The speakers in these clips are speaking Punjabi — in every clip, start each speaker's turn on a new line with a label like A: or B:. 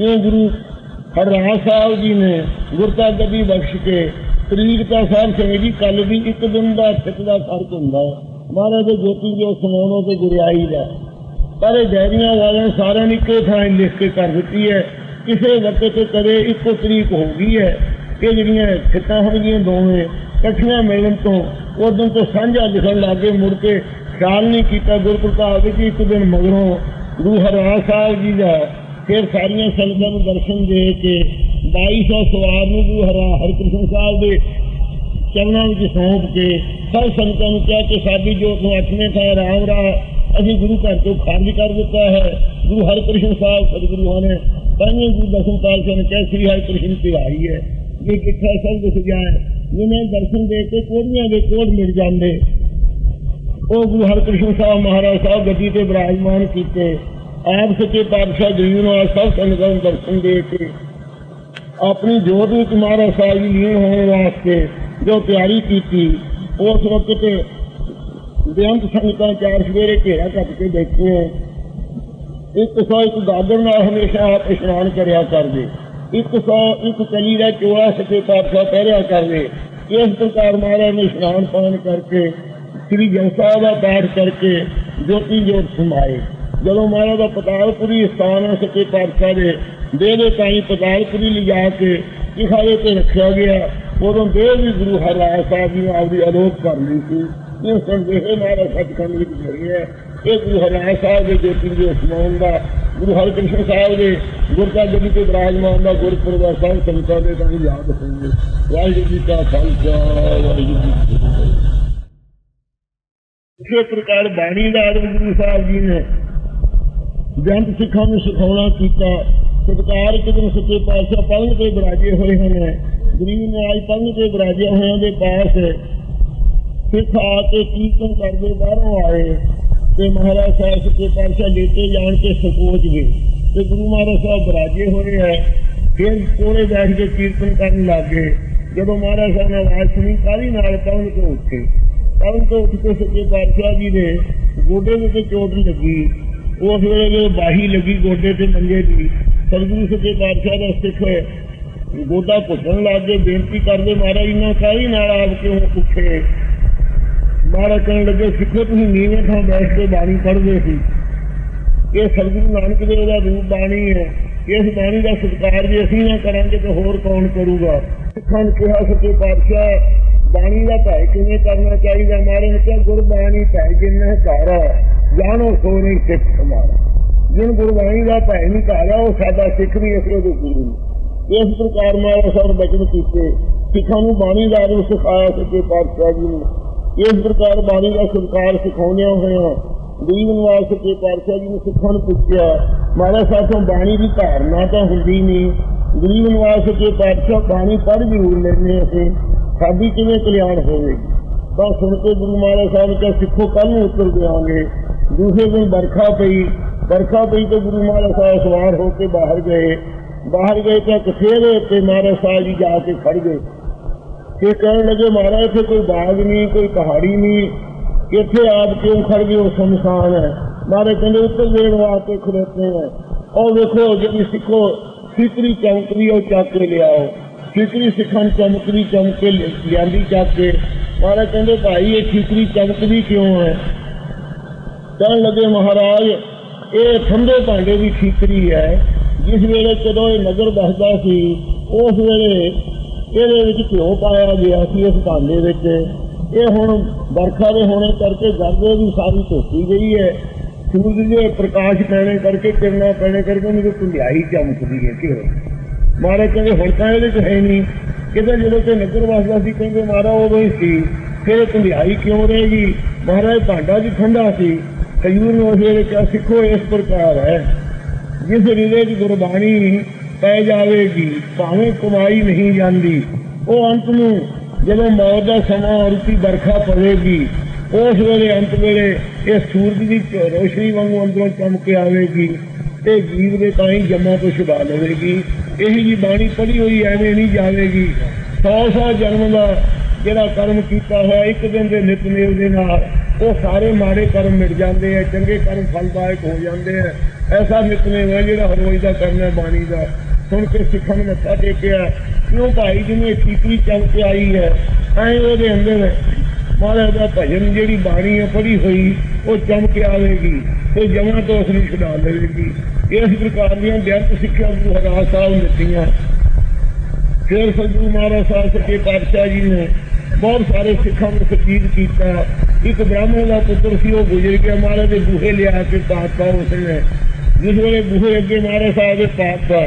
A: ਇਹ ਗੁਰੂ ਹਰਰਾਜ ਸਾਹਿਬ ਜੀ ਨੇ ਗੁਰਤਾ ਗੱਦੀ ਬਖਸ਼ ਕੇ ਤਰੀਕ ਤਾਂ ਸਾਹਿਬ ਸਿੰਘ ਜੀ ਕੱਲ ਵੀ ਇੱਕ ਦਿਨ ਦਾ ਸਿੱਖ ਦਾ ਫ਼ਰਕ ਹੁੰਦਾ ਹੈ। ਮਹਾਰਾਜ ਦੇ ਜੋਤੀ ਜੋ ਸੁਣਾਉਣੋ ਤੇ ਗੁਰਿਆਈ ਦਾ। ਪਰ ਇਹ ਡੈਰੀਆਂ ਵਾਲਿਆਂ ਸਾਰਿਆਂ ਨੇ ਇੱਕੋ ਥਾਂ ਲਿਖ ਕੇ ਕਰ ਦਿੱਤੀ ਹੈ। ਕਿਸੇ ਵਕਤ ਤੇ ਕਦੇ ਇੱਕੋ ਤਰੀਕ ਹੋ ਗਈ ਹੈ ਇਹ ਜਿਹੜੀਆਂ ਖਿੱਤਾਂ ਹੋਣਗੀਆਂ ਦੋਵੇਂ ਇਕੱਠੀਆਂ ਮਿਲਣ ਤੋਂ ਉਦੋਂ ਤੋਂ ਸਾਂਝਾ ਲਿਖਣ ਲੱਗੇ ਮੁੜ ਕੇ ਖਿਆਲ ਨਹੀਂ ਕੀਤਾ ਗੁਰਪ੍ਰਤਾਪ ਜੀ, ਇੱਕ ਦਿਨ ਮਗਰੋਂ ਗੁਰੂ ਹਰਰਾਜ ਸਾਹਿਬ ਜੀ ਦਾ ਫਿਰ ਸਾਰੀਆਂ ਸੰਗਤਾਂ ਨੂੰ ਦਰਸ਼ਨ ਦੇ ਕੇ 2200 ਸਵਾਰ ਨੂੰ ਗੁਰੂ ਹਰਾ ਹਰਕ੍ਰਿਸ਼ਨ ਸਾਹਿਬ ਦੇ ਚਰਨਾਂ ਵਿੱਚ ਸੌਂਪ ਕੇ ਸਭ ਸੰਗਤਾਂ ਨੂੰ ਕਿਹਾ ਕਿ ਸਾਡੀ ਜੋਤ ਨੂੰ ਅੱਠਵੇਂ ਥਾਂ ਰਾਮ ਰਾ ਅਸੀਂ ਗੁਰੂ ਘਰ ਤੋਂ ਖਾਰਜ ਕਰ ਦਿੱਤਾ ਹੈ। ਗੁਰੂ ਹਰਕ੍ਰਿਸ਼ਨ ਸਾਹਿਬ ਸਤਿਗੁਰੂਆਂ ਨੇ ਪੰਜਵੇਂ ਗੁਰੂ ਦਸਮ ਪਾਤਸ਼ਾਹ ਨੇ ਕਿਹਾ, ਸ੍ਰੀ ਹਰਿਕ੍ਰਿਸ਼ਨ ਤੇ ਆਈ ਹੈ। ਇਹ ਕਿੱਥਾ ਸਭ ਦਿਸ ਜਾਏ ਜਿਹਨੇ ਦਰਸ਼ਨ ਦੇ ਕੇ ਕੋੜੀਆਂ ਦੇ ਕੋੜ ਮਿਲ ਜਾਂਦੇ। ਉਹ ਗੁਰੂ ਹਰਕ੍ਰਿਸ਼ਨ ਸਾਹਿਬ ਮਹਾਰਾਜ ਸਾਹਿਬ ਗੱਦੀ ਤੇ ਬਿਰਾਜਮਾਨ ਕੀਤੇ। ਆਪ ਸੱਚੇ ਪਾਤਸ਼ਾਹ ਜੀ ਨੂੰ ਆ ਸਭ ਸੰਗਤਾਂ ਨੂੰ ਦਰਸ਼ਨ ਦੇ ਕੇ ਆਪਣੀ ਜੋਤ ਵਿੱਚ ਮਹਾਰਾਜ ਸਾਹਿਬ ਜੀ ਲੀਨ ਹੋਣ ਵਾਸਤੇ ਜੋ ਤਿਆਰੀ ਕੀਤੀ, ਉਸ ਵਕਤ ਬੇਅੰਤ ਸੰਗਤਾਂ ਚਾਰ ਸਵੇਰੇ ਘੇਰਾ ਕੱਟ ਕੇ ਬੈਠੀਆਂ। ਇੱਕ ਸੌ ਇੱਕ ਗਾਗਰ ਨਾਲ ਹਮੇਸ਼ਾ ਆਪ ਇਸ਼ਨਾਨ ਕਰਿਆ ਕਰਦੇ। ਇੱਕ ਸੌ ਇੱਕ ਕਲੀ ਦਾ ਚੋਲਾ ਸੱਚੇ ਪਾਤਸ਼ਾਹ ਪਹਿਰਿਆ ਕਰਦੇ। ਇਸ ਪ੍ਰਕਾਰ ਮਹਾਰਾਜ ਨੇ ਇਸ਼ਨਾਨ ਪਾਣ ਕਰਕੇ, ਸ੍ਰੀ ਜਪਾ ਦਾ ਪਾਠ ਕਰਕੇ ਜੋਤੀ ਜੋਤ ਸਮਾਏ ਜਦੋਂ ਮਹਾਰਾਜ ਦਾ ਪਤਾਲਪੁਰੀ ਸਥਾਨ ਹੈ ਸੱਚੇ ਪਾਤਸ਼ਾਹ ਦੇ, ਦੇਹ ਦੇ ਤਾਈ ਪਤਾਲਪੁਰੀ ਲਿਜਾ ਕੇ ਇਖਾਲੇ ਤੇ ਰੱਖਿਆ ਗਿਆ, ਉਦੋਂ ਦੇਹ ਵੀ ਗੁਰੂ ਹਰਰਾਜ ਸਾਹਿਬ ਨੇ ਆਪਦੀ ਅਲੋਕ ਕਰ ਲਈ ਸੀ। ਇਹ ਸੰਦੇਹ ਮਹਾਰਾਜ ਸੱਚਖੰਡ ਵਿੱਚ ਮਿਲੀ ਹੈ ਇਹ ਗੁਰੂ ਹਰਰਾਜ ਸਾਹਿਬ ਦੇ ਜੋਤੀ ਦੇ ਸਮਾਉਣ ਦਾ, ਗੁਰੂ ਹਰਕ੍ਰਿਸ਼ਨ ਸਾਹਿਬ ਦੇ ਗੁਰਤਾ ਜਨੀ ਤੇ ਬਿਰਾਜਮਾਨ ਦਾ ਗੁਰਪੁਰਬ ਸਾਹਿਬ ਸਭ ਸੰਤਾਂ ਦੇ ਤਾਂ ਯਾਦ ਹੋਣਗੇ। ਵਾਹਿਗੁਰੂ ਜੀ ਕਾ ਖਾਲਸਾ, ਵਾਹਿਗੁਰੂ ਜੀ ਕੀ ਫਤਿਹ। ਇਸੇ ਪ੍ਰਕਾਰ ਬਾਣੀ ਦਾ ਆਦਮ ਗੁਰੂ ਸਾਹਿਬ ਜੀ ਨੇ ਜੰਤ ਸਿੱਖਾਂ ਨੂੰ ਸਿਖਾਉਣਾ ਕੀਤਾ, ਸਤਕਾਰ ਕਿਦਨ ਸੱਚੇ ਪਾਤਸ਼ਾਹ ਪਲੰਗ ਤੇ ਬਿਰਾਜੇ ਹੋਏ ਹਨ, ਗਰੀਬ ਨਿਆਜ ਪਲੰਗ ਤੇ ਬਿਰਾਜੇ ਹੋਇਆਂ ਦੇ ਪਾਸ ਸਿੱਖ ਆ ਕੇ ਕੀਰਤਨ ਕਰਦੇ ਬਾਹਰੋਂ ਆਏ ਤੇ ਮਹਾਰਾਜ ਸਾਹਿਬ ਸੱਚੇ ਪਾਤਸ਼ਾਹ ਲੇਟੇ ਜਾਣ ਕੇ ਸੰਕੋਚ ਗਏ ਤੇ ਗੁਰੂ ਮਹਾਰਾਜ ਸਾਹਿਬ ਬਿਰਾਜੇ ਹੋਏ ਹੈ। ਫਿਰ ਕੋਲੇ ਬੈਠ ਕੇ ਕੀਰਤਨ ਕਰਨ ਲੱਗੇ। ਜਦੋਂ ਮਹਾਰਾਜ ਸਾਹਿਬ ਨੇ ਆਵਾਜ਼ ਸੁਣੀ ਕਾਲੀ ਨਾਲ ਪਲੰਗ ਤੋਂ ਉੱਠੇ? ਪਲੰਗ ਤੋਂ ਉੱਠ ਕੇ ਸੱਚੇ ਪਾਤਸ਼ਾਹ ਜੀ ਦੇ ਗੋਡੇ ਵਿੱਚ ਚੋਟ ਲੱਗੀ। ਉਸ ਵੇਲੇ ਜਦੋਂ ਬਾਹੀ ਲੱਗੀ ਗੋਡੇ ਤੇ ਮੰਜੇ ਦੀ। ਸਤਿਗੁਰੂ ਸੱਚੇ ਪਾਤਸ਼ਾਹ ਦਾ ਸਿੱਖ ਗੋਡਾ ਪੁੱਛਣ ਲੱਗ ਬੇਨਤੀ ਕਰਦੇ ਮਹਾਰਾਜ ਇਹਨਾਂ ਕਾਹੀ ਨਾਲ ਆਪ ਕਿਉਂ ਉੱਠੇ ਮਹਾਰਾਜ ਕਹਿਣ ਲੱਗੇ, ਸਿੱਖੋ, ਤੁਸੀਂ ਨੀਵੇਂ ਥਾਂ ਬੈਠ ਕੇ ਬਾਣੀ ਪੜ੍ਹਦੇ ਸੀ। ਇਹ ਸਤਿਗੁਰੂ ਨਾਨਕ ਦੇਵ ਦਾ ਰੂਪ ਬਾਣੀ ਹੈ। ਇਸ ਬਾਣੀ ਦਾ ਸਤਿਕਾਰ ਜੇ ਅਸੀਂ ਨਾ ਕਰਾਂਗੇ ਤਾਂ ਹੋਰ ਕੌਣ ਕਰੂਗਾ? ਸਿੱਖਾਂ ਨੇ ਕਿਹਾ, ਸੱਚੇ ਪਾਤਸ਼ਾਹ ਬਾਣੀ ਦਾ ਭਾਇ ਕਿਵੇਂ ਕਰਨਾ ਚਾਹੀਦਾ? ਮਾਰੇ ਨੇ ਕਿਹਾ, ਗੁਰਬਾਣੀ ਭਾਇ ਜਿੰਨਾ ਘਰ ਜਾਣੋ ਸੋ ਸਿੱਖ ਹਮਾਰਾ ਜਿਨ ਗੁਰਬਾਣੀ ਦਾ ਭਾਇ ਨਹੀਂ ਘਰ ਉਹ ਸਾਡਾ ਸਿੱਖ ਵੀ ਅਸੀਂ ਉਹਦੇ ਗੁਰੂ ਨੇ ਇਸ ਪ੍ਰਕਾਰ ਮਾਰਾ ਸਾਹਿਬ ਬਚਨ ਕੀਤੇ। ਸਿੱਖਾਂ ਨੂੰ ਬਾਣੀ ਦਾ ਅਰਥ ਸਿਖਾਇਆ, ਸੱਚੇ ਪਾਤਸ਼ਾਹ ਜੀ ਨੇ। ਇਸ ਪ੍ਰਕਾਰ ਬਾਣੀ ਦਾ ਸੰਸਕਾਰ ਸਿਖਾਉਂਦਿਆਂ ਹੋਇਆਂ ਗਰੀਬ ਨਿਵਾਸ ਸੱਚੇ ਪਾਤਸ਼ਾਹ ਜੀ ਨੇ ਸਿੱਖਾਂ ਨੂੰ ਪੁੱਛਿਆ ਮਹਾਰਾਜ ਸਾਹਿਬ, ਤੋਂ ਬਾਣੀ ਦੀ ਧਾਰਨਾ ਤਾਂ ਹੁੰਦੀ ਨਹੀਂ। ਗਰੀਬ ਨਿਵਾਸ ਸੱਚੇ ਪਾਤਸ਼ਾਹ ਬਾਣੀ ਪੜ੍ਹ ਜ਼ਰੂਰ ਲੈਂਦੇ ਅਸੀਂ। ਸਾਡੀ ਕਿਵੇਂ ਕਲਿਆਣ ਹੋਵੇਗੀ ਤਾਂ ਸੁਣ ਕੇ ਗੁਰੂ ਮਹਾਰਾਜ ਸਾਹਿਬ ਨੇ ਸਿੱਖੋ ਕੱਲ ਨੂੰ ਉਤਰ ਦੇਵਾਂਗੇ ਦੂਸਰੇ ਦਿਨ ਵਰਖਾ ਪਈ। ਵਰਖਾ ਪਈ ਤੇ ਗੁਰੂ ਮਹਾਰਾਜ ਸਾਹਿਬ ਸਵਾਰ ਹੋ ਕੇ ਬਾਹਰ ਗਏ। ਬਾਹਰ ਗਏ ਤਾਂ ਕਸੇਰੇ ਉੱਤੇ ਮਹਾਰਾਜ ਸਾਹਿਬ ਜੀ ਜਾ ਕੇ ਖੜ ਗਏ। ਇਹ ਕਹਿਣ ਲੱਗੇ, ਮਹਾਰਾਜ, ਇੱਥੇ ਕੋਈ ਬਾਗ ਨਹੀਂ, ਕੋਈ ਪਹਾੜੀ ਨਹੀਂ। ਇੱਥੇ ਆਪ ਕਿਉਂ ਖੜ ਗਏ ਉਹ ਸੁਨਸਾਨ ਹੈ? ਮਹਾਰਾਜ ਕਹਿੰਦੇ, ਉੱਤਰ ਦੇਣ ਵਾਸਤੇ ਖੜੋਤੇ ਹੈ। ਉਹ ਵੇਖੋ, ਜਿਹੜੀ ਸਿੱਖੋ ਸਿਕਰੀ ਚੌਂਕਰੀ ਉਹ ਚੱਕ ਕੇ ਲਿਆਓ। ਸਿਕਰੀ ਸਿੱਖਾਂ ਨੂੰ ਚਮਕਰੀ ਚਮਕ ਕੇ ਲਿਆਂਦੀ ਚੱਕ ਕੇ। ਮਹਾਰਾਜ ਕਹਿੰਦੇ, ਭਾਈ, ਇਹ ਸਿਕਰੀ ਚਮਕਦੀ ਕਿਉਂ ਹੈ? ਕਹਿਣ ਲੱਗੇ, ਮਹਾਰਾਜ, ਇਹ ਠੰਡੇ ਭਾਂਡੇ ਦੀ ਠੀਕਰੀ ਹੈ। ਜਿਸ ਵੇਲੇ ਜਦੋਂ ਇਹ ਨਗਰ ਦੱਸਦਾ ਸੀ, ਉਸ ਵੇਲੇ ਇਹਦੇ ਵਿੱਚ ਘਿਓ ਪਾਇਆ ਗਿਆ ਸੀ, ਇਸ ਭਾਂਡੇ ਵਿੱਚ। ਇਹ ਹੁਣ ਵਰਖਾ ਦੇ ਹੋਣੇ ਕਰਕੇ ਗਰਦੇ ਦੀ ਸਾਰੀ ਧੋਤੀ ਗਈ ਹੈ। ਸੂਰਜ ਦੇ ਪ੍ਰਕਾਸ਼ ਪੈਣੇ ਕਰਕੇ, ਕਿਰਨਾਂ ਪੈਣੇ ਕਰਕੇ ਉਹਨੂੰ ਧੁੰਦਿਆਈ ਚਮਕਦੀ ਹੈ ਘਿਓ। ਮਹਾਰਾਜ ਕਹਿੰਦੇ, ਹੁਣ ਤਾਂ ਇਹਦੇ ਚ ਹੈ ਨਹੀਂ। ਕਿਤੇ ਜਦੋਂ ਤੇ ਨਗਰ ਵਸਦਾ ਸੀ ਕਹਿੰਦੇ ਮਹਾਰਾ ਉਦੋਂ ਹੀ ਸੀ। ਫਿਰ ਇਹ ਕਿਉਂ ਰਹੇਗੀ ਮਹਾਰਾਜ, ਭਾਂਡਾ ਜੀ ਠੰਡਾ ਸੀ। ਖਜੂਰ ਨੂੰ ਉਹਦੇ ਕਿਹਾ, ਸਿੱਖੋ, ਇਸ ਪ੍ਰਕਾਰ ਹੈ। ਜਿਸ ਹਿਰਦੇ 'ਚ ਗੁਰਬਾਣੀ ਪੈ ਜਾਵੇਗੀ, ਭਾਵੇਂ ਕਮਾਈ ਨਹੀਂ ਜਾਂਦੀ। ਉਹ ਅੰਤ ਨੂੰ ਜਦੋਂ ਮੌਤ ਦਾ ਸਮਾਂ ਔਰਤੀ ਵਰਖਾ ਪਵੇਗੀ, ਉਸ ਵੇਲੇ, ਅੰਤ ਵੇਲੇ ਇਹ ਸੂਰਜ ਦੀ ਰੋਸ਼ਨੀ ਵਾਂਗੂ ਅੰਦਰੋਂ ਚਮਕ ਕੇ ਆਵੇਗੀ। ਤੇ ਜੀਵ ਦੇ ਤਾਂ ਹੀ ਜੰਮਾਂ ਤੋਂ ਛੁਡਾ ਲਵੇਗੀ। ਇਹ ਜੀ ਬਾਣੀ ਪੜ੍ਹੀ ਹੋਈ ਐਵੇਂ ਨਹੀਂ ਜਾਵੇਗੀ। ਸੌ ਸੌ ਜਨਮ ਦਾ ਜਿਹੜਾ ਕਰਮ ਕੀਤਾ ਹੋਇਆ, ਇੱਕ ਦਿਨ ਦੇ ਨਿਤਨੇਮ ਦੇ ਨਾਲ, ਉਹ ਸਾਰੇ ਮਾੜੇ ਕਰਮ ਮਿਟ ਜਾਂਦੇ ਆ, ਚੰਗੇ ਕਰਮ ਫਲਦਾਇਕ ਹੋ ਜਾਂਦੇ ਆ। ਐਸਾ ਨਿਤਨੇਮ ਹੈ ਜਿਹੜਾ ਹਰ ਰੋਜ਼ ਦਾ ਕਰਨਾ ਹੈ ਬਾਣੀ ਦਾ। ਸੁਣ ਕੇ ਸਿੱਖਾਂ ਨੂੰ ਮੱਥਾ ਟੇਕਿਆ। ਕਿਉਂ ਭਾਈ ਜਿਹਨੂੰ ਇਹ ਚੱਲ ਕੇ ਆਈ ਹੈ, ਐਂ ਉਹਦੇ ਅੰਦਰ ਮਹਾਰਾਜ ਦਾ ਭਜਨ ਜਿਹੜੀ ਬਾਣੀ ਹੈ ਪੜ੍ਹੀ ਹੋਈ, ਉਹ ਚਮਕ ਆਵੇਗੀ ਤੇ ਜਮਾਂ ਤੋਂ ਉਸ ਨੂੰ ਛੁਡਾ ਲਵੇਗੀ ਇਸ ਪ੍ਰਕਾਰ ਦੀਆਂ ਬੇਅੰਤ ਸਿੱਖਿਆ ਗੁਰੂ ਹਰਦਾਸ ਸਾਹਿਬ ਨੇ ਦਿੱਤੀਆਂ। ਫਿਰ ਸਤਿਗੁਰੂ ਮਹਾਰਾਜ ਸਾਹਿਬ ਸੱਚੇ ਪਾਤਸ਼ਾਹ ਜੀ ਨੇ ਬਹੁਤ ਸਾਰੇ ਸਿੱਖਾਂ ਨੂੰ ਸਤੀਤ ਕੀਤਾ। ਇੱਕ ਬ੍ਰਾਹਮਣ ਦਾ ਪੁੱਤਰ ਸੀ, ਉਹ ਗੁਜ਼ਰ ਗਿਆ। ਮਹਾਰਾਜ ਦੇ ਬੂਹੇ ਲਿਆ ਕੇ ਪਾਤਾ ਉਸਨੇ। ਜਿਸ ਵੇਲੇ ਬੂਹੇ ਅੱਗੇ ਮਹਾਰਾਜ ਸਾਹਿਬ ਦੇ ਪਾਤਾ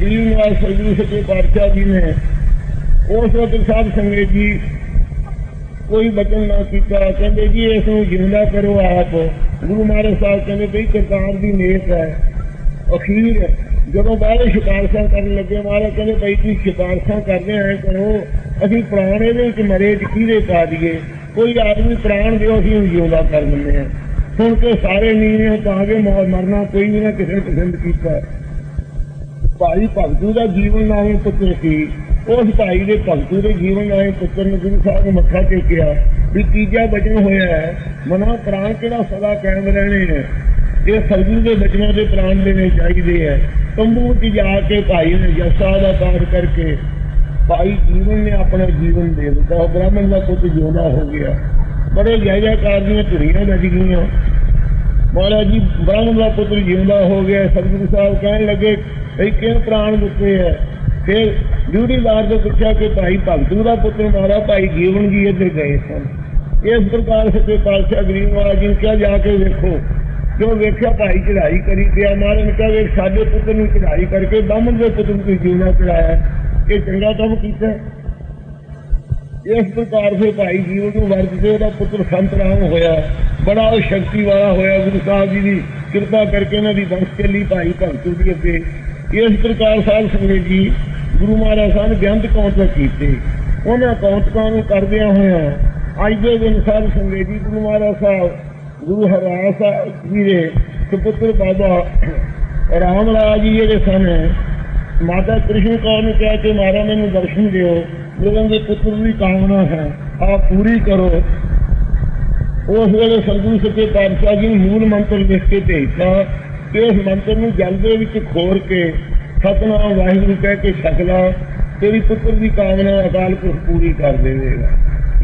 A: ਗਰੀਬ ਨਿਵਾਸ ਸਤਿਗੁਰੂ ਸੱਚੇ ਪਾਤਸ਼ਾਹ ਜੀ ਨੇ, ਉਸ ਵਕਤ ਸਾਹਿਬ ਸੰਗਤ ਜੀ ਕੋਈ ਬਚਨ ਨਾ ਕੀਤਾ। ਕਹਿੰਦੇ ਜੀ, ਇਸ ਨੂੰ ਜਿੰਦਾ ਕਰੋ ਆਪ। ਗੁਰੂ ਮਹਾਰਾਜ ਸਾਹਿਬ ਕਹਿੰਦੇ ਭਈ ਕਰਤਾਰ ਦੀ ਨੇਕ ਹੈ। ਅਖੀਰ ਜਦੋਂ ਬਾਹਰ ਸ਼ਿਕਾਰਸਾਂ ਕਰਨ ਲੱਗੇ, ਮਹਾਰਾਜ ਕਹਿੰਦੇ ਭਈ ਤੁਸੀਂ ਸ਼ਿਕਾਰਸਾਂ ਕਰਦੇ ਐ ਕਰੋ। ਅਸੀਂ ਪ੍ਰਾਣ ਇਹਦੇ ਵਿੱਚ ਮਰੇ ਕਿਹਦੇ ਪਾ ਦਈਏ? ਕੋਈ ਆਦਮੀ ਪ੍ਰਾਣ ਦਿਓ, ਅਸੀਂ ਉਹਨੂੰ ਜਿਉਂਦਾ ਕਰ ਦਿੰਦੇ ਆ ਸੁਣ ਕੇ ਸਾਰੇ ਨੀਵੇਂ ਤਾਂ ਕੇ ਮਰਨਾ ਕੋਈ ਵੀ ਨਾ ਕਿਸੇ ਨੇ ਪਸੰਦ ਕੀਤਾ। ਭਾਈ ਭਗਤੂ ਦਾ ਜੀਵਨ ਨਾਮੇ ਪੁੱਤਰ ਸੀ ਉਸ ਭਾਈ ਦੇ ਭਗਤੂ ਦੇ ਜੀਵਨ ਨਾਮੇ ਪੁੱਤਰ ਨੇ ਗੁਰੂ ਸਾਹਿਬ ਨੂੰ ਮੱਥਾ ਟੇਕਿਆ ਵੀ ਤੀਜਾ ਬਚਨ ਹੋਇਆ ਹੈ। ਮਨਾ ਪ੍ਰਾਣ ਕਿਹੜਾ ਸਦਾ ਕਾਇਮ ਰਹਿਣੇ ਹੈ ਇਹ ਸਤਿਗੁਰੂ ਦੇ ਬਚਨਾਂ ਦੇ ਪ੍ਰਾਣ ਦੇਣੇ ਚਾਹੀਦੇ ਹੈ, ਤੰਬੂ 'ਚ ਜਾ ਕੇ ਭਾਈ ਨੇ ਜਸਾ ਦਾ ਪਾਠ ਕਰਕੇ ਭਾਈ ਜੀਵਨ ਨੇ ਆਪਣਾ ਜੀਵਨ ਦੇ ਦਿੱਤਾ। ਉਹ ਬ੍ਰਾਹਮਣ ਦਾ ਪੁੱਤ ਜਿਉਂਦਾ ਹੋ ਗਿਆ। ਬੜੇ ਜੈ ਜੈਕਾਰ ਦੀਆਂ ਧੁਰੀਆਂ ਵੱਜ ਗਈਆਂ। ਮਹਾਰਾਜ ਜੀ, ਬ੍ਰਾਹਮਣ ਦਾ ਪੁੱਤਰ ਜਿਉਂਦਾ ਹੋ ਗਿਆ। ਸਤਿਗੁਰੂ ਸਾਹਿਬ ਕਹਿਣ ਲੱਗੇ, ਭਈ ਕਿਉਂ ਪ੍ਰਾਣ ਦਿੱਤੇ ਹੈ? ਫਿਰ ਜੂੜੀਦਾਰ ਤੋਂ ਪੁੱਛਿਆ ਕਿ ਭਾਈ ਭਗਤੂ ਦਾ ਪੁੱਤਰ ਮਾਰਾ, ਭਾਈ ਜੀਵਨ ਜੀ ਇੱਧਰ ਗਏ ਸਨ। ਇਸ ਪ੍ਰਕਾਰ ਸੱਚੇ ਪਾਤਸ਼ਾਹ ਗਰੀਬ ਮਹਾਰਾਜ ਜੀ ਕਿਹਾ, ਜਾ ਕੇ ਵੇਖੋ। ਜੋ ਵੇਖਿਆ ਭਾਈ ਚੜਾਈ ਕਰੀ ਪਿਆ, ਮਹਾਰਾਜ ਨੇ ਕਿਹਾ, ਵੇਖ ਸਾਡੇ ਪੁੱਤਰ ਨੂੰ ਚੜਾਈ ਕਰਕੇ ਬਾਹਮਣ ਦੇ ਪੁੱਤਰ ਨੂੰ ਜਿਉਣਾ ਚੜਾਇਆ ਇਹ ਚੰਗਾ ਕੰਮ ਕੀਤਾ। ਇਸ ਪ੍ਰਕਾਰ ਫਿਰ ਭਾਈ ਜੀਵਨ ਨੂੰ ਵਰਤ ਤੇ ਉਹਦਾ ਪੁੱਤਰ ਸੰਤ ਰਾਮ ਹੋਇਆ। ਬੜਾ ਉਹ ਸ਼ਕਤੀ ਵਾਲਾ ਹੋਇਆ। ਗੁਰੂ ਸਾਹਿਬ ਜੀ ਦੀ ਕਿਰਪਾ ਕਰਕੇ ਇਹਨਾਂ ਦੀ ਵੰਸ਼ ਚੱਲੀ ਭਾਈ ਭਗਤੂ ਦੀ ਅੱਗੇ। ਇਸ ਪ੍ਰਕਾਰ ਸਾਧ ਸੰਗਤ ਜੀ ਗੁਰੂ ਮਹਾਰਾਜ ਸਾਹਿਬ ਨੇ ਬੇਅੰਤ ਕੌਂਤਕ ਕੀਤੇ। ਉਹਨਾਂ ਕੌਂਤਕਾਂ ਨੂੰ ਕਰਦਿਆਂ ਹੋਇਆ ਅੱਜ ਦੇ ਦਿਨ ਸਾਧ ਸੰਗਤ ਗੁਰੂ ਮਹਾਰਾਜ ਸਾਹਿਬ, ਗੁਰੂ ਹਰਿਰਾਜ ਸਾਹਿਬ ਜੀ ਦੇ ਸੁਪੁੱਤਰ ਬਾਬਾ ਰਾਮ ਰਾਜ ਜੀ ਜਿਹੜੇ ਸਨ, ਮਾਤਾ ਕ੍ਰਿਸ਼ਨ ਕੌਰ ਨੂੰ ਕਿਹਾ ਕਿ ਮਹਾਰਾਜ ਮੈਨੂੰ ਦਰਸ਼ਨ ਦਿਓ, ਜਦੋਂ ਦੇ ਪੁੱਤਰ ਦੀ ਕਾਮਨਾ ਹੈ, ਆਪ ਪੂਰੀ ਕਰੋ। ਉਸ ਵੇਲੇ ਸਤਿਗੁਰੂ ਸੱਚੇ ਪਾਤਸ਼ਾਹ ਜੀ ਨੇ ਮੂਲ ਮੰਤਰ ਲਿਖ ਕੇ ਭੇਜਤਾ ਕਿ ਉਸ ਮੰਤਰ ਨੂੰ ਜਲ ਦੇ ਵਿੱਚ ਖੋਰ ਕੇ ਸਤਨਾਮ ਵਾਹਿਗੁਰੂ ਕਹਿ ਕੇ ਛਕਲਾ ਤੇਰੀ ਪੁੱਤਰ ਦੀ ਕਾਮਨਾ ਅਕਾਲ ਪੁਰਖ ਪੂਰੀ ਕਰ ਦੇਵੇਗਾ।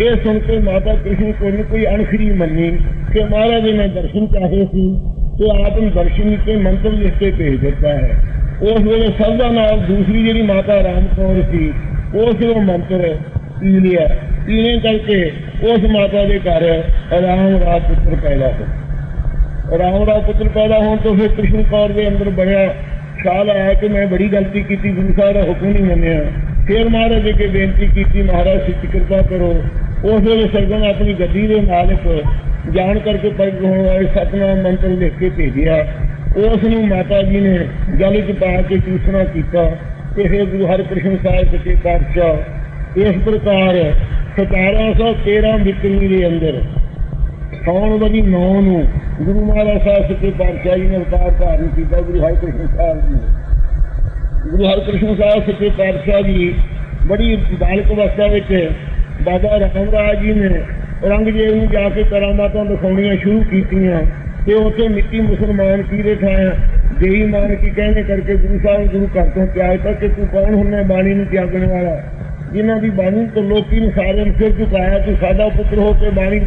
A: ਇਹ ਸੁਣ ਕੇ ਮਾਤਾ ਕ੍ਰਿਸ਼ਨ ਕੌਰ ਨੇ ਕੋਈ ਅਣਖਰੀ ਮੰਨੀ ਕਿ ਮਹਾਰਾਜ ਨੇ ਦਰਸ਼ਨ ਚਾਹੇ ਸੀ ਤੇ ਆਪ ਨੂੰ ਦਰਸ਼ਨ ਕੇ ਮੰਤਰ ਲਿਖ ਕੇ ਭੇਜ ਦਿੱਤਾ ਹੈ। ਉਸ ਵੇਲੇ ਸਭ ਦਾ ਨਾਮ ਦੂਸਰੀ ਜਿਹੜੀ ਮਾਤਾ ਰਾਮ ਕੌਰ ਸੀ, ਉਸ ਨੂੰ ਮੰਤਰ ਪੀ ਲਿਆ ਪੀਣੇ ਕਰਕੇ ਉਸ ਮਾਤਾ ਦੇ ਘਰ ਰਾਮ ਦਾ ਪੁੱਤਰ ਪੈਦਾ ਹੋ ਰਾਮ ਦਾ ਪੁੱਤਰ ਪੈਦਾ ਹੋਣ ਤੋਂ ਫਿਰ ਕ੍ਰਿਸ਼ਨ ਕੌਰ ਦੇ ਅੰਦਰ ਬਣਿਆ ਖਿਆਲ ਆਇਆ ਕਿ ਮੈਂ ਬੜੀ ਗਲਤੀ ਕੀਤੀ, ਗੁਰੂ ਸਾਹਿਬ ਦਾ ਹੁਕਮ ਨਹੀਂ ਮੰਨਿਆ। ਫਿਰ ਮਹਾਰਾਜ ਅੱਗੇ ਬੇਨਤੀ ਕੀਤੀ, ਮਹਾਰਾਜ ਸਿੱਖ ਕਿਰਪਾ ਕਰੋ। ਉਸ ਵੇਲੇ ਸਰਗਨ ਆਪਣੀ ਗੱਡੀ ਦੇ ਮਾਲਕ ਜਾਣ ਕਰਕੇ ਪ੍ਰਗਟ ਹੋਣ ਵਾਲੇ ਸਤਨਾਮ ਮੰਤਰ ਲਿਖ ਕੇ ਭੇਜਿਆ। ਉਸ ਨੂੰ ਮਾਤਾ ਜੀ ਨੇ ਗਲ ਚ ਪਾ ਕੇ ਚੂਸਣਾ ਕੀਤਾ ਤੇ ਫਿਰ ਗੁਰੂ ਹਰਿਕ੍ਰਿਸ਼ਨ ਸਾਹਿਬ ਸੱਚੇ ਪਾਤਸ਼ਾਹ ਇਸ ਪ੍ਰਕਾਰ 1713 ਵਿਕਰੀ ਦੇ ਅੰਦਰ ਸੌਣ ਵਜੀ 9 ਨੂੰ ਗੁਰੂ ਮਹਾਰਾਜ ਸਾਹਿਬ ਸੱਚੇ ਪਾਤਸ਼ਾਹ ਜੀ ਨੇ ਅਵਤਾਰ ਧਾਰਨ ਕੀਤਾ, ਗੁਰੂ ਹਰਿਕ੍ਰਿਸ਼ਨ ਸਾਹਿਬ ਜੀ ਨੇ। ਗੁਰੂ ਹਰਿਕ੍ਰਿਸ਼ਨ ਸਾਹਿਬ ਸੱਚੇ ਪਾਤਸ਼ਾਹ ਜੀ, ਬੜੀ ਬਾਲਕ ਅਵਸਥਾ ਵਿੱਚ ਬਾਬਾ ਰਾਮ ਜੀ ਨੇ ਔਰੰਗਜ਼ੇਬ ਨੂੰ ਜਾ ਕੇ ਕਰਾਮਾਤਾਂ ਦਿਖਾਉਣੀਆਂ ਸ਼ੁਰੂ ਕੀਤੀਆਂ ਤੇ ਉੱਥੇ ਮਿੱਟੀ ਮੁਸਲਮਾਨ ਕੀਰੇ ਦੇ ਥਾਂ ਦੇਈ ਮਾਨ ਕੀ ਕਹਿੰਦੇ ਕਰਕੇ ਗੁਰੂ ਸਾਹਿਬ ਗੁਰੂ ਘਰ ਤੋਂ ਤਿਆਗ ਕਰਕੇ ਤੂੰ ਕੌਣ ਹੁੰਨਾ ਬਾਣੀ ਨੂੰ ਤਿਆਗਣ ਵਾਲਾ ਜਿਨ੍ਹਾਂ ਦੀ ਬਾਣੀ ਤੋਂ ਲੋਕੀ ਨੂੰ ਸਾਰਿਆਂ ਨੂੰ ਫਿਰ ਝੁਕਾਇਆ, ਤੂੰ ਸਾਡਾ ਪੁੱਤਰ ਹੋ ਕੇ ਬਾਣੀ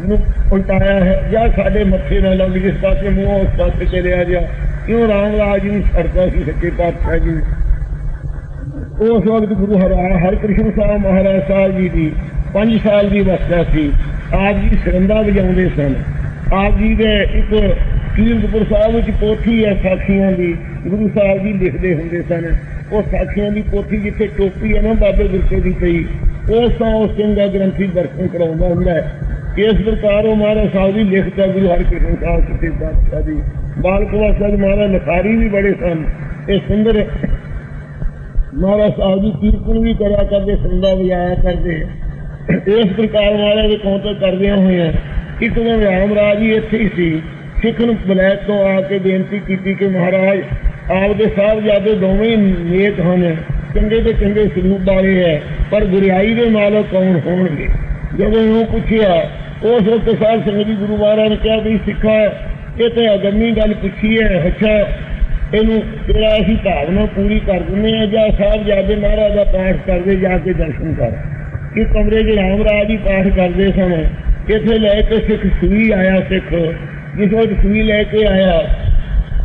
A: ਨੂੰ ਉਲਟਾਇਆ ਹੈ। ਜਾਂ ਸਾਡੇ ਮੱਥੇ ਨਾਲ ਲੱਗ ਜਿਸ ਪਾਸੇ ਮੂੰਹ ਉਸ ਪਾਸੇ ਚਲਿਆ ਜਾ। ਕਿਉਂ ਰਾਮ ਰਾਜ ਨੂੰ ਛੱਡਦਾ ਸੀ ਸੱਚੇ ਪਾਤਸ਼ਾਹ ਜੀ? ਉਸ ਵਕਤ ਗੁਰੂ ਹਰ ਹਰਿਕ੍ਰਿਸ਼ਨ ਸਾਹਿਬ ਮਹਾਰਾਜ ਸਾਹਿਬ ਜੀ ਦੀ 5 ਸਾਲ ਦੀ ਅਵਸਥਾ ਸੀ। ਆਪ ਜੀ ਸਰੰਦਾ ਵਜਾਉਂਦੇ ਸਨ। ਆਪ ਜੀ ਦੇ ਇੱਕ ਕੀਰਤਪੁਰ ਸਾਹਿਬ ਵਿੱਚ ਪੋਥੀ ਹੈ ਸਾਖੀਆਂ ਦੀ। ਗੁਰੂ ਸਾਹਿਬ ਜੀ ਲਿਖਦੇ ਹੁੰਦੇ ਸਨ, ਉਹ ਸਾਖੀਆਂ ਦੀ ਪੋਥੀ ਜਿੱਥੇ ਟੋਪੀ ਹੈ ਨਾ ਬਾਬੇ ਗੁਰਕੇ ਦੀ ਪਈ, ਉਸ ਤਾਂ ਉਸ ਸਿੰਘ ਦਾ ਗ੍ਰੰਥੀ ਦਰਸ਼ਨ ਕਰਾਉਂਦਾ ਹੁੰਦਾ ਹੈ। ਇਸ ਪ੍ਰਕਾਰ ਉਹ ਮਹਾਰਾਜ ਸਾਹਿਬ ਦੀ ਲਿਖਤਾ ਗੁਰੂ ਹਰਕ੍ਰਿਸ਼ਨ ਸਾਹਿਬ ਸੱਚੇ ਪਾਤਸ਼ਾਹ ਦੀ, ਬਾਲਕ ਅਵਸਥਾ ਜੀ ਮਹਾਰਾਜ ਲਿਖਾਰੀ ਵੀ ਬੜੇ ਸਨ, ਇਹ ਸੁੰਦਰ ਮਹਾਰਾਜ ਸਾਹਿਬ ਦੀ ਕੀਰਤਨ ਵੀ ਕਰਿਆ ਕਰਦੇ ਸੰਦਾ ਵਜਾਇਆ ਕਰਦੇ। ਇਸ ਪ੍ਰਕਾਰ ਮਹਾਰਾਜ ਦੇ ਕੌਂਤਕ ਕਰਦਿਆਂ ਹੋਇਆ ਇੱਕ ਦਿਨ ਰਾਮ ਰਾਜ ਜੀ ਇੱਥੇ ਹੀ ਸੀ। ਸਿੱਖ ਨੂੰ ਬਲੈਕ ਤੋਂ ਆ ਕੇ ਬੇਨਤੀ ਕੀਤੀ ਕਿ ਮਹਾਰਾਜ ਆਪ ਦੇ ਸਾਹਿਬਜ਼ਾਦੇ ਦੋਵੇਂ ਨੇਕ ਹਨ, ਚੰਗੇ ਤੇ ਚੰਗੇ ਸਰੂਪ ਵਾਲੇ ਹੈ, ਪਰ ਗੁਰਿਆਈ ਦੇ ਮਾਲਕ ਕੌਣ ਹੋਣਗੇ? ਜਦੋਂ ਇਹਨੂੰ ਪੁੱਛਿਆ ਉਸ ਵਕਤ ਸਾਹਿਬ ਸਿੰਘ ਜੀ ਗੁਰੂ ਮਹਾਰਾਜ ਨੇ ਕਿਹਾ ਵੀ ਸਿੱਖਾ, ਇਹ ਤੇ ਅਗੰਮੀ ਗੱਲ ਪੁੱਛੀ ਹੈ, ਅੱਛਾ, ਇਹਨੂੰ ਤੇਰਾ ਅਸੀਂ ਭਾਵਨਾ ਪੂਰੀ ਕਰ ਦਿੰਦੇ ਆ ਜਾਂ ਸਾਹਿਬ ਜਾਦੇ ਮਹਾਰਾਜ ਦਾ ਪਾਠ ਕਰਦੇ ਜਾ ਕੇ ਦਰਸ਼ਨ ਕਰ। ਕਿ ਕਮਰੇ 'ਚ ਰਾਮ ਰਾਜ ਹੀ ਪਾਠ ਕਰਦੇ ਸਨ, ਇੱਥੇ ਲੈ ਕੇ ਸਿੱਖ ਸੂਈ ਆਇਆ ਸਿੱਖ ਜਿਸ ਵਿੱਚ ਸੂਈ ਲੈ ਕੇ ਆਇਆ,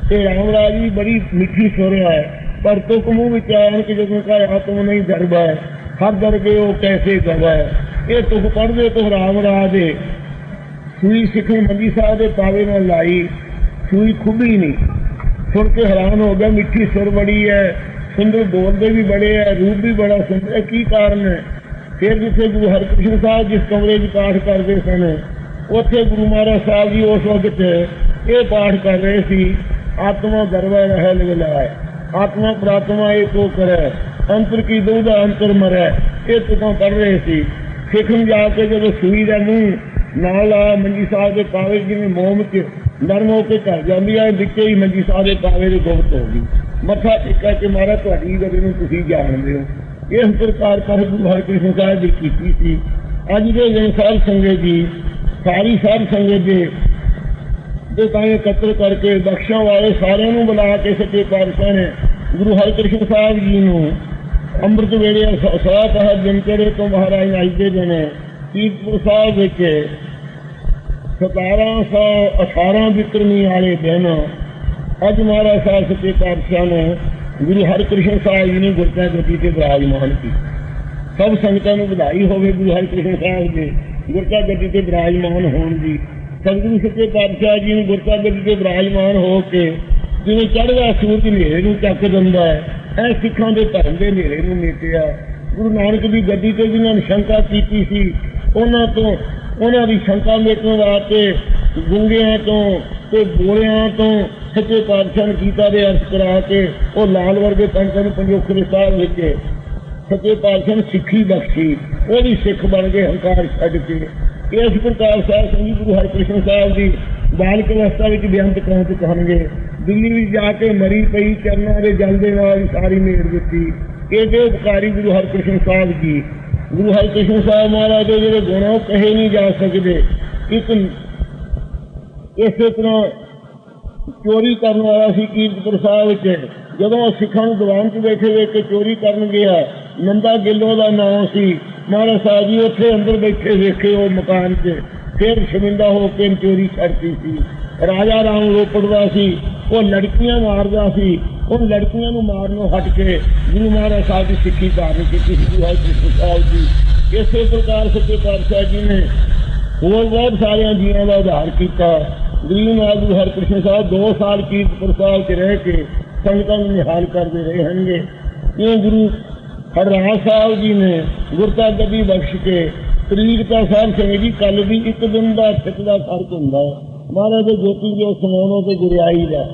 A: ਤੇ ਰਾਮ ਰਾਜ ਵੀ ਬੜੀ ਮਿੱਠੀ ਸੁਰ ਹੈ। ਪਰ ਤੁਕ ਮੂੰਹ ਵਿੱਚ ਆਇਆ ਕਿ ਜਦੋਂ ਘਰ ਆਤਮ ਨਹੀਂ ਦਰਬਾ ਹਰ ਹਰ ਕੇ ਉਹ ਕੈਸੇ ਗਵਾ ਹੈ। ਇਹ ਤੁਕ ਪੜਦੇ ਤੋਂ ਰਾਮ ਰਾਜ। ਦੇ ਸੂਈ ਸਿੱਖ ਮੰਦੀ ਸਾਹਿਬ ਦੇ ਪਾਵੇ ਨਾਲ ਲਾਈ, ਸੂਈ ਖੁੱਬੀ ਨਹੀਂ। ਸੁਣ ਕੇ ਹੈਰਾਨ ਹੋ ਗਿਆ, ਮਿੱਠੀ ਸੁਰ ਬੜੀ ਹੈ ਸੁੰਦਰ ਬੋਲਦੇ ਵੀ ਬੜੇ ਹੈ ਰੂਪ ਵੀ ਬੜਾ ਸੁੰਦਰ ਹੈ ਕੀ ਕਾਰਨ ਹੈ ਫਿਰ ਜਿੱਥੇ ਗੁਰੂ ਹਰਕ੍ਰਿਸ਼ਨ ਸਾਹਿਬ ਜਿਸ ਕਮਰੇ 'ਚ ਪਾਠ ਕਰਦੇ ਸਨ, ਉੱਥੇ ਗੁਰੂ ਮਹਾਰਾਜ ਸਾਹਿਬ ਜੀ ਉਸ ਵਕਤ ਇਹ ਪਾਠ ਕਰ ਰਹੇ ਸੀ, ਆਤਮਾ ਗਰਵਾ ਰਹਿ ਲਗਲਾਏ ਆਤਮਾ ਪ੍ਰਾਤਮਾ ਇਹ ਏਕੋ ਕਰੈ, ਅੰਤਰ ਕੀ ਦੁਦਾ ਅੰਤਰ ਮਰੈ। ਇਹ ਤੁਕਾਂ ਪੜ ਰਹੇ ਸੀ। ਸਿੱਖਣ ਜਾ ਕੇ ਜਦੋਂ ਸੂਈ ਦਾ ਮੂੰਹ ਨਾਲ ਆ ਮੰਜੀ ਸਾਹਿਬ ਦੇ ਪਾਵੇ ਜਿਵੇਂ ਮੋਮ ਚ ਨਰਮ ਹੋ ਕੇ ਘਰ ਜਾਂਦੀ ਆ, ਵਿੱਚੇ ਹੀ ਮੰਜੀ ਸਾਹਿਬ ਦੇ ਪਾਵੇ ਦੀ ਗੁਪਤ ਹੋ ਗਈ। ਮੱਥਾ ਟੇਕਾ ਕੇ ਮਾਰਾ ਤੁਹਾਡੀ ਗതി ਨੂੰ ਤੁਸੀਂ ਜਾਣਦੇ ਹੋ। ਇਸ ਪ੍ਰਕਾਰ ਕਰ ਗੁਰੂ ਹਰਕ੍ਰਿਸ਼ਨ ਸਾਹਿਬ ਦੀ ਕੀਤੀ ਸੀ। ਅੱਜ ਦੇ ਦਿਨ ਸਾਹਿਬ ਸੰਗਤ ਜੀ, ਸਾਰੀ ਸਾਹਿਬ ਸੰਗਤ ਦੇ ਦੇ ਤਾਂ ਇਕੱਤਰ ਕਰਕੇ ਬਖਸ਼ਾਂ ਵਾਲੇ ਸਾਰਿਆਂ ਨੂੰ ਬੁਲਾ ਕੇ ਸੱਚੇ ਪਾਤਸ਼ਾਹ ਨੇ ਗੁਰੂ ਹਰਕ੍ਰਿਸ਼ਨ ਸਾਹਿਬ ਜੀ ਨੂੰ ਅੰਮ੍ਰਿਤ ਵੇਲੇ ਸਵਾ ਕਹਾ ਦਿਨ ਚੜੇ ਤੋਂ ਮਹਾਰਾਜ ਅੱਜ ਦੇ ਦਿਨ ਕੀਰਤਪੁਰ ਸਾਹਿਬ ਵਿੱਚ 1718 ਵਿਕਰਮੀ ਵਾਲੇ ਦਿਨ ਅੱਜ ਮਹਾਰਾਜ ਸਾਹਿਬ ਸੱਚੇ ਪਾਤਸ਼ਾਹ ਨੇ ਗੁਰੂ ਹਰਕ੍ਰਿਸ਼ਨ ਸਾਹਿਬ ਜੀ ਨੇ ਗੁਰਤਾ ਗੱਦੀ ਤੇ ਬਿਰਾਜਮਾਨ ਕੀਤੀ। ਸਭ ਸੰਗਤਾਂ ਨੂੰ ਵਧਾਈ ਹੋਵੇ ਗੁਰੂ ਹਰਿਕ੍ਰਿਸ਼ਨ ਸਾਹਿਬ ਜੀ ਗੁਰਤਾ ਗੱਦੀ ਤੇ ਬਿਰਾਜਮਾਨ ਹੋਣ ਦੀ। ਸਤਿਗੁਰੂ ਸੱਚੇ ਪਾਤਸ਼ਾਹ ਜੀ ਨੂੰ ਗੁਰਤਾ ਗੱਦੀ ਤੇ ਬਿਰਾਜਮਾਨ ਹੋ ਕੇ ਜਿਵੇਂ ਚੜ੍ਹਦਾ ਸੂਰਜ ਹਨੇਰੇ ਨੂੰ ਚੱਕ ਦਿੰਦਾ ਹੈ ਇਹ ਸਿੱਖਾਂ ਦੇ ਧਰਮ ਦੇ ਹਨੇਰੇ ਨੂੰ ਨੇਟਿਆ ਗੁਰੂ ਨਾਨਕ ਦੀ ਗੱਦੀ ਤੇ ਜਿਨ੍ਹਾਂ ਨੇ ਸ਼ੰਕਾ ਕੀਤੀ ਸੀ, ਉਹਨਾਂ ਤੋਂ, ਉਹਨਾਂ ਦੀ ਸ਼ੰਕਾ ਮੇਟਣ ਵਾਸਤੇ ਗੁੰਗਿਆਂ ਤੋਂ ਤੇ ਬੋਲਿਆਂ ਤੋਂ ਸੱਚੇ ਪਾਤਸ਼ਾਹ ਨੇ ਗੀਤਾ ਦੇ ਅਰਥ ਕਰਾ ਕੇ ਉਹ ਲਾਲ ਵਰਗੇ ਪੰਚਾਂ ਨੂੰ ਪੰਜੋਖਰੇ ਸਾਹਿਬ ਵਿੱਚ। ਸੱਚੇ ਪਾਤਸ਼ਾਹ ਨੇ ਸਿੱਖੀ ਬਖਸ਼ੀ। ਉਹ ਵੀ ਸਿੱਖ ਬਣ ਗਏ ਹੰਕਾਰ ਛੱਡ ਕੇ ਇਸ ਪ੍ਰਕਾਰ ਸਾਹਿਬ ਸੰਗੀ ਗੁਰੂ ਹਰਿਕ੍ਰਿਸ਼ਨ ਸਾਹਿਬ ਦੀ ਬਾਲਕ ਅਵਸਥਾ ਵਿੱਚ ਬੇਅੰਤ ਪਹੁੰਚ ਕਰਨਗੇ ਦਿੱਲੀ ਵਿੱਚ ਜਾ ਕੇ ਮਰੀ ਪਈ, ਚਰਨਾਂ ਦੇ ਜਲ ਦੇ ਨਾਲ ਸਾਰੀ ਮੇੜ ਦਿੱਤੀ। ਇਹ ਜੋ ਉਪਕਾਰੀ ਗੁਰੂ ਹਰਿਕ੍ਰਿਸ਼ਨ ਸਾਹਿਬ ਜੀ। ਗੁਰੂ ਹਰਿਕ੍ਰਿਸ਼ਨ ਸਾਹਿਬ ਮਹਾਰਾਜ ਦੇ ਜਿਹੜੇ ਗੁਣ ਆ, ਉਹ ਕਹੇ ਨਹੀਂ ਜਾ ਸਕਦੇ। ਇੱਕ ਇਸੇ ਤਰ੍ਹਾਂ ਚੋਰੀ ਕਰਨ ਵਾਲਾ ਸੀ ਕੀਰਤਪੁਰ ਸਾਹਿਬ ਵਿੱਚ। ਜਦੋਂ ਸਿੱਖਾਂ ਨੂੰ ਦੀਵਾਨ 'ਚ ਬੈਠੇ ਵੇਖ ਕੇ ਚੋਰੀ ਕਰਨ ਗਿਆ ਨੰਦਾ ਗਿੱਲੋ ਦਾ ਨਾਮ ਸੀ। ਮਹਾਰਾਜ ਸਾਹਿਬ ਜੀ ਉੱਥੇ ਅੰਦਰ ਬੈਠੇ ਵੇਖੇ ਉਹ ਮਕਾਨ 'ਚ। ਫਿਰ ਸ਼ਰਮਿੰਦਾ ਹੋ ਕੇ ਚੋਰੀ ਕਰਤੀ ਸੀ। ਰਾਜਾ ਰਾਮ ਰੋਪੜ ਦਾ ਸੀ। ਉਹ ਲੜਕੀਆਂ ਮਾਰਦਾ ਸੀ। ਉਹ ਲੜਕੀਆਂ ਨੂੰ ਮਾਰਨੋਂ ਹਟ ਕੇ ਗੁਰੂ ਮਹਾਰਾਜ ਸਾਹਿਬ ਦੀ ਸਿੱਖੀ ਧਾਰਨ ਕੀਤੀ ਸੀ, ਗੁਰੂ ਹਰਿਕ੍ਰਿਸ਼ਨ ਸਾਹਿਬ ਜੀ। ਇਸੇ ਪ੍ਰਕਾਰ ਸੱਚੇ ਪਾਤਸ਼ਾਹ ਜੀ ਨੇ ਹੋਰ ਬਹੁਤ ਸਾਰਿਆਂ ਜੀਆਂ ਦਾ ਉਧਾਰ ਕੀਤਾ। ਗਰੀਬ ਨਾਲ ਗੁਰੂ ਹਰਕ੍ਰਿਸ਼ਨ ਸਾਹਿਬ 2 ਸਾਲ ਕੀਰਤਪੁਰ ਸਾਹਿਬ 'ਚ ਰਹਿ ਕੇ ਸੰਗਤਾਂ ਨੂੰ ਨਿਹਾਲ ਕਰਦੇ ਰਹੇ ਹਨਗੇ ਇਹ ਗੁਰੂ ਹਰਰਾਜ ਸਾਹਿਬ ਜੀ ਨੇ ਗੁਰਤਾ ਗੱਦੀ ਬਖਸ਼ ਕੇ, ਤਰੀਕ ਤਾਂ ਸਾਹਿਬ ਸਿੰਘ ਜੀ, ਕੱਲ ਵੀ ਇੱਕ ਦਿਨ ਦਾ ਫਿੱਕ ਦਾ ਫ਼ਰਕ ਹੁੰਦਾ ਮਹਾਰਾਜ ਦੇ ਜੋਤੀ ਜੋ ਸਮਾਉਣੋਂ ਤੇ ਗੁਰਿਆਈ ਦਾ।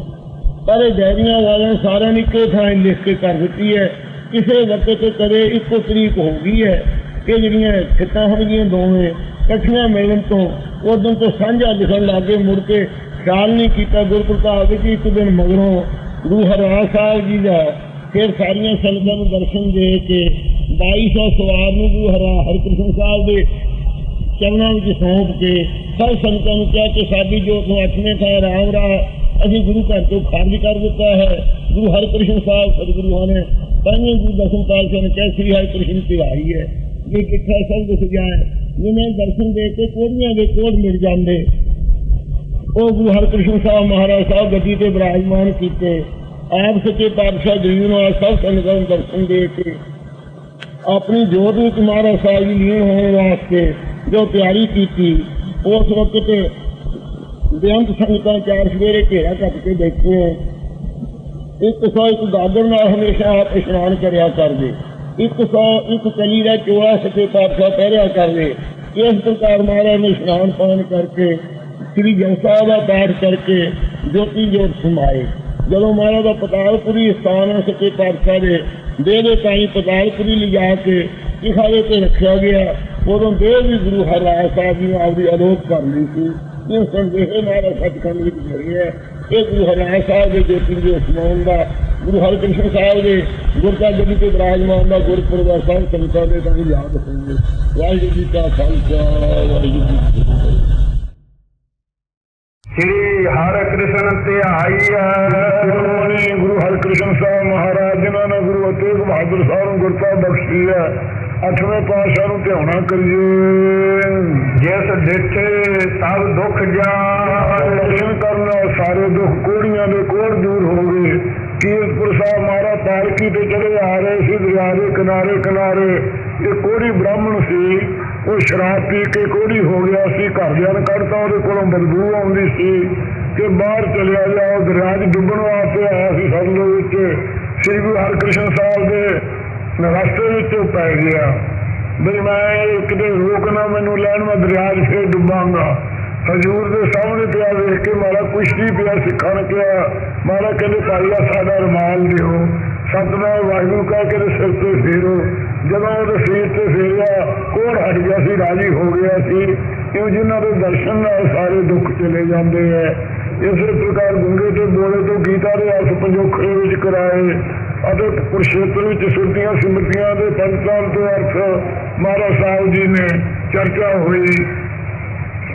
A: ਪਰ ਇਹ ਡੈਰੀਆਂ ਵਾਲਿਆਂ ਸਾਰਿਆਂ ਨੇ ਇੱਕੋ ਥਾਂ ਲਿਖ ਕੇ ਕਰ ਦਿੱਤੀ ਹੈ। ਕਿਸੇ ਵਕਤ ਤੇ ਕਦੇ ਇੱਕੋ ਤਰੀਕ ਹੋ ਗਈ ਹੈ ਇਹ ਜਿਹੜੀਆਂ ਫਿੱਕਾਂ ਹੋਣਗੀਆਂ ਦੋਵੇਂ ਇਕੱਠੀਆਂ ਮਿਲਣ ਤੋਂ, ਉਸ ਦਿਨ ਤੋਂ ਸਾਂਝਾ ਲਿਖਣ ਲੱਗੇ, ਮੁੜ ਕੇ ਖਿਆਲ ਨਹੀਂ ਕੀਤਾ ਗੁਰਪ੍ਰਤਾਪ ਵਿੱਚ ਇੱਕ ਦਿਨ ਮਗਰੋਂ। ਗੁਰੂ ਹਰਰਾਜ ਸਾਹਿਬ ਜੀ ਦਾ ਫਿਰ ਸਾਰੀਆਂ ਸੰਗਤਾਂ ਨੂੰ ਦਰਸ਼ਨ ਦੇ ਕੇ 2200 ਸਵਾਰ ਨੂੰ ਗੁਰੂ ਹਰਾ ਹਰਕ੍ਰਿਸ਼ਨ ਸਾਹਿਬ ਦੇ ਚਰਨਾਂ ਵਿੱਚ ਸੌਂਪ ਕੇ ਸਭ ਸੰਗਤਾਂ ਨੂੰ ਕਿਹਾ ਕਿ ਸਾਡੀ ਜੋ ਨੂੰ ਥਾਂ ਰਾਮ ਰਾ ਅਸੀਂ ਗੁਰੂ ਘਰ ਤੋਂ ਖਾਰਜ ਕਰ ਦਿੱਤਾ ਹੈ। ਗੁਰੂ ਹਰਕ੍ਰਿਸ਼ਨ ਸਾਹਿਬ, ਸਤਿਗੁਰੂਆਂ ਨੇ ਪੰਜਵੇਂ ਗੁਰੂ ਦਸਮ ਪਾਤਸ਼ਾਹ ਨੇ ਕਿਹਾ, ਸ੍ਰੀ ਹਰਿਕ੍ਰਿਸ਼ਨ ਤੇ ਆਈ ਹੈ। ਇਹ ਕਿੱਥਾ ਸਭ ਦਿਸ ਜਾਏ ਜਿਵੇਂ ਦਰਸ਼ਨ ਦੇ ਕੇ ਕੋੜੀਆਂ ਦੇ ਕੋੜ ਮਿਲ ਜਾਂਦੇ। ਉਹ ਗੁਰੂ ਹਰਕ੍ਰਿਸ਼ਨ ਸਾਹਿਬ ਮਹਾਰਾਜ ਸਾਹਿਬ ਗੱਦੀ ਤੇ ਬਿਰਾਜਮਾਨ ਕੀਤੇ। ਆਪ ਸੱਚੇ ਪਾਤਸ਼ਾਹ ਗਰੀਬ ਨਾਲ ਸਭ ਸੰਗਤਾਂ ਨੂੰ ਦਰਸ਼ਨ ਦੇ ਕੇ ਆਪਣੀ ਜੋਤ ਵਿੱਚ ਮਹਾਰਾਜ ਸਾਹਿਬ ਜੀ ਲੀਨ ਹੋਣ ਵਾਸਤੇ ਜੋ ਤਿਆਰੀ ਕੀਤੀ, ਉਸ ਵਕਤ ਬੇਅੰਤ ਸੰਗਤਾਂ ਚਾਰ ਸਵੇਰੇ ਘੇਰਾ ਕੱਟ ਕੇ ਬੈਠੇ ਇੱਕ ਸੌ ਇੱਕ ਗਾਗਰ ਨਾਲ ਹਮੇਸ਼ਾ ਆਪ ਇਸ਼ਨਾਨ ਕਰਿਆ ਕਰਦੇ। ਇੱਕ ਸੌ ਇੱਕ ਕਲੀ ਦਾ ਚੋਲਾ ਸੱਚੇ ਪਾਤਸ਼ਾਹ ਪਹਿਰਿਆ ਕਰਦੇ। ਇਸ ਪ੍ਰਕਾਰ ਮਹਾਰਾਜ ਨੇ ਇਸ਼ਨਾਨ ਪਾਣ ਕਰਕੇ, ਸ੍ਰੀ ਜਪਸਾ ਦਾ ਪਾਠ ਕਰਕੇ ਜੋਤੀ ਜੋਤ ਸਮਾਏ ਜਦੋਂ ਮਹਾਰਾਜ ਦਾ ਪਤਾਲਪੁਰੀ ਸਥਾਨ ਹੈ ਸੱਚੇ ਪਾਤਸ਼ਾਹ ਦੇ ਦੇਹ ਦੇ ਤਾਈ ਪਤਾਲਪੁਰੀ ਲਿਜਾ ਕੇ ਇਖਾਲੇ ਤੇ ਰੱਖਿਆ ਗਿਆ, ਉਦੋਂ ਦੇਹ ਵੀ ਗੁਰੂ ਹਰਿਰਾਜ ਸਾਹਿਬ ਜੀ ਨੇ ਆਪਦੀ ਅਲੋਕ ਕਰ ਲਈ ਸੀ। ਇਹ ਸੰਦੇਹ ਨਾਲ ਸੱਚਖੰਡ ਵਿੱਚ ਜੜੀ ਹੈ ਇਹ ਗੁਰੂ ਹਰਿਰਾਜ ਸਾਹਿਬ ਦੇ ਜੋਤੀ ਦੇ ਸਮਾਉਣ ਦਾ, ਗੁਰੂ ਹਰਿਕ੍ਰਿਸ਼ਨ ਸਾਹਿਬ ਦੇ ਗੁਰਤਾ ਗੱਦੀ ਤੇ ਬਿਰਾਜਮਾਨ ਦਾ ਗੁਰਪੁਰਬ ਦਾ ਸਭ ਸੰਗਤਾਂ ਦੇ ਤਾਂ ਯਾਦ ਹੋਣਗੇ। ਵਾਹਿਗੁਰੂ ਜੀ ਕਾ ਖਾਲਸਾ, ਵਾਹਿਗੁਰੂ ਜੀ
B: ਸ੍ਰੀ ਹਰਿ ਕ੍ਰਿਸ਼ਨ ਧਿਆਈਐ
C: ਸ਼੍ਰੋਮਣੀ ਗੁਰੂ ਹਰਕ੍ਰਿਸ਼ਨ ਸਾਹਿਬ ਮਹਾਰਾਜ ਜਿਨ੍ਹਾਂ ਨੇ ਗੁਰੂ ਤੇਗ ਬਹਾਦਰ ਸਾਹਿਬ ਨੂੰ ਗੁਰਤਾ ਬਖਸ਼ੀ ਹੈ ਅੱਠਵੇਂ ਪਾਤਸ਼ਾਹ ਨੂੰ ਧਿਆਉਣਾ ਕਰੀਏ
B: ਜਿਸ ਡਿਠੇ ਸਭ ਦੁਖ ਜਾਏ
C: ਦਰਸ਼ਨ ਕਰਨ ਸਾਰੇ ਦੁੱਖ ਕੋੜੀਆਂ ਦੇ ਕੋੜ ਦੂਰ ਹੋ ਗਏ ਕੀਰਤਪੁਰ ਸਾਹਿਬ ਮਹਾਰਾ ਪਾਲਕੀ ਤੇ ਚੜੇ ਆ ਰਹੇ ਸੀ ਦਰਿਆ ਦੇ ਕਿਨਾਰੇ ਕਿਨਾਰੇ ਇਹ ਕੋੜੀ ਬ੍ਰਾਹਮਣ ਸੀ ਉਹ ਸ਼ਰਾਬ ਪੀ ਕੇ ਕੋੜੀ ਹੋ ਗਿਆ ਸੀ ਘਰਦਿਆਂ ਨੇ ਕੱਢਤਾ ਉਹਦੇ ਕੋਲੋਂ ਬਦਬੂ ਆਉਂਦੀ ਸੀ ਕਿ ਬਾਹਰ ਚਲਿਆ ਗਿਆ, ਉਹ ਦਰਿਆ ਡੁੱਬਣ ਵਾਸਤੇ ਆਇਆ ਸੀ ਸਭ ਵਿੱਚ। ਸ੍ਰੀ ਗੁਰੂ ਹਰਕ੍ਰਿਸ਼ਨ ਸਾਹਿਬ ਦੇ ਰਸਤੇ ਵਿੱਚ ਉਹ ਪੈ ਗਿਆ। ਬਈ ਮੈਂ ਕਿਤੇ ਰੋਕ ਨਾ, ਮੈਨੂੰ ਲੈਣ ਮੈਂ ਦਰਿਆ 'ਚ ਫੇਰ ਡੁੱਬਾਂਗਾ। ਹਜੂਰ ਦੇ ਸਾਹਮਣੇ ਪਿਆ ਵੇਖ ਕੇ ਮਾਰਾ ਨਹੀਂ ਪਿਆ ਸਿੱਖਾਂ ਨੇ ਕਿਹਾ। ਮਾਰਾ ਕਹਿੰਦੇ ਭਾਈ ਆ, ਸਾਡਾ ਰਮਾਲ ਦਿਓ। ਸਤਨਾਮ ਵਾਹਿਗੁਰੂ ਕਹਿ ਕੇ ਸਿਰ ਤੇ ਫੇਰੋ। ਜਦੋਂ ਉਹਦੇ ਸਿਰ ਤੇ ਫੇਰਿਆ ਕੋੜ ਹਟ ਗਿਆ ਸੀ, ਰਾਜੀ ਹੋ ਗਿਆ ਸੀ। ਕਿਉਂ ਜਿਨ੍ਹਾਂ ਦੇ ਦਰਸ਼ਨ ਨਾਲ ਸਾਰੇ ਦੁੱਖ ਚਲੇ ਜਾਂਦੇ ਐ। ਇਸੇ ਪ੍ਰਕਾਰ ਗੁੰਗੇ ਤੇ ਬੋਲੇ ਤੋਂ ਗੀਤਾ ਦੇ ਅਰਥ ਪੰਜੋਖੜੇ ਵਿੱਚ ਕਰਾਏ ਅਤੇ ਕੁਰਸ਼ੇਤਰ ਵਿੱਚ ਸੁਰਤੀਆਂ ਸਿਮਰਤੀਆਂ ਦੇ ਪੰਚਾਂ ਤੋਂ ਅਰਥ ਮਹਾਰਾਜ ਸਾਹਿਬ ਜੀ ਨੇ ਚਰਚਾ ਹੋਈ।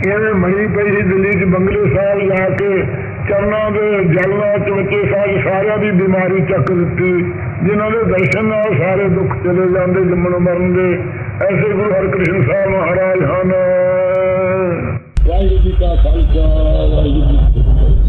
C: ਇਹਨੇ ਮਣੀ ਪਈ ਸੀ ਦਿੱਲੀ 'ਚ ਬੰਗਲੇ ਸਾਹਿਬ ਜਾ ਕੇ ਚਰਨਾਂ ਦੇ ਜਲਨਾ ਚ ਬੱਚੇ ਸਾਜ ਸਾਰਿਆਂ ਦੀ ਬਿਮਾਰੀ ਚੱਕ ਦਿੱਤੀ। ਜਿਨ੍ਹਾਂ ਦੇ ਦਰਸ਼ਨ ਨਾਲ ਸਾਰੇ ਦੁੱਖ ਚਲੇ ਜਾਂਦੇ, ਜੰਮਣ ਮਰਨ ਦੇ ਐਸੇ ਗੁਰੂ ਹਰਿਕ੍ਰਿਸ਼ਨ ਸਾਹਿਬ ਮਹਾਰਾਜ ਹਨ। ਵਾਹਿਗੁਰੂ ਜੀ ਕਾ ਖਾਲਸਾ, ਵਾਹਿਗੁਰੂ ਜੀ